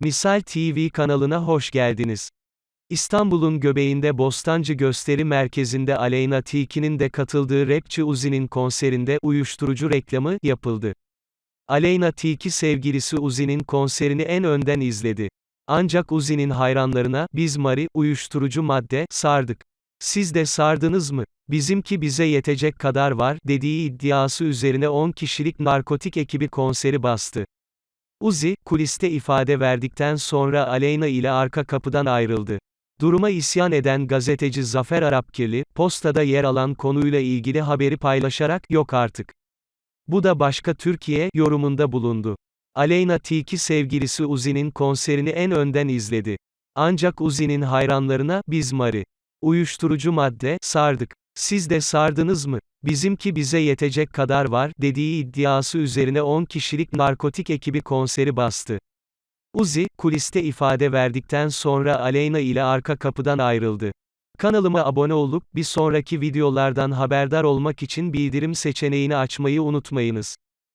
Misal TV kanalına hoş geldiniz. İstanbul'un göbeğinde Bostancı Gösteri Merkezi'nde Aleyna Tilki'nin de katıldığı rapçi Uzi'nin konserinde uyuşturucu reklamı yapıldı. Aleyna Tilki sevgilisi Uzi'nin konserini en önden izledi. Ancak Uzi'nin hayranlarına, biz Mari, uyuşturucu madde, sardık. Siz de sardınız mı? Bizimki bize yetecek kadar var, dediği iddiası üzerine 10 kişilik narkotik ekibi konseri bastı. Uzi, kuliste ifade verdikten sonra Aleyna ile arka kapıdan ayrıldı. Duruma isyan eden gazeteci Zafer Arapkirli, postada yer alan konuyla ilgili haberi paylaşarak, yok artık. Bu da başka Türkiye, yorumunda bulundu. Aleyna Tilki sevgilisi Uzi'nin konserini en önden izledi. Ancak Uzi'nin hayranlarına, biz Mari. Uyuşturucu madde, sardık. Siz de sardınız mı? Bizimki bize yetecek kadar var, dediği iddiası üzerine 10 kişilik narkotik ekibi konseri bastı. Uzi, kuliste ifade verdikten sonra Aleyna ile arka kapıdan ayrıldı. Kanalıma abone olup, bir sonraki videolardan haberdar olmak için bildirim seçeneğini açmayı unutmayınız.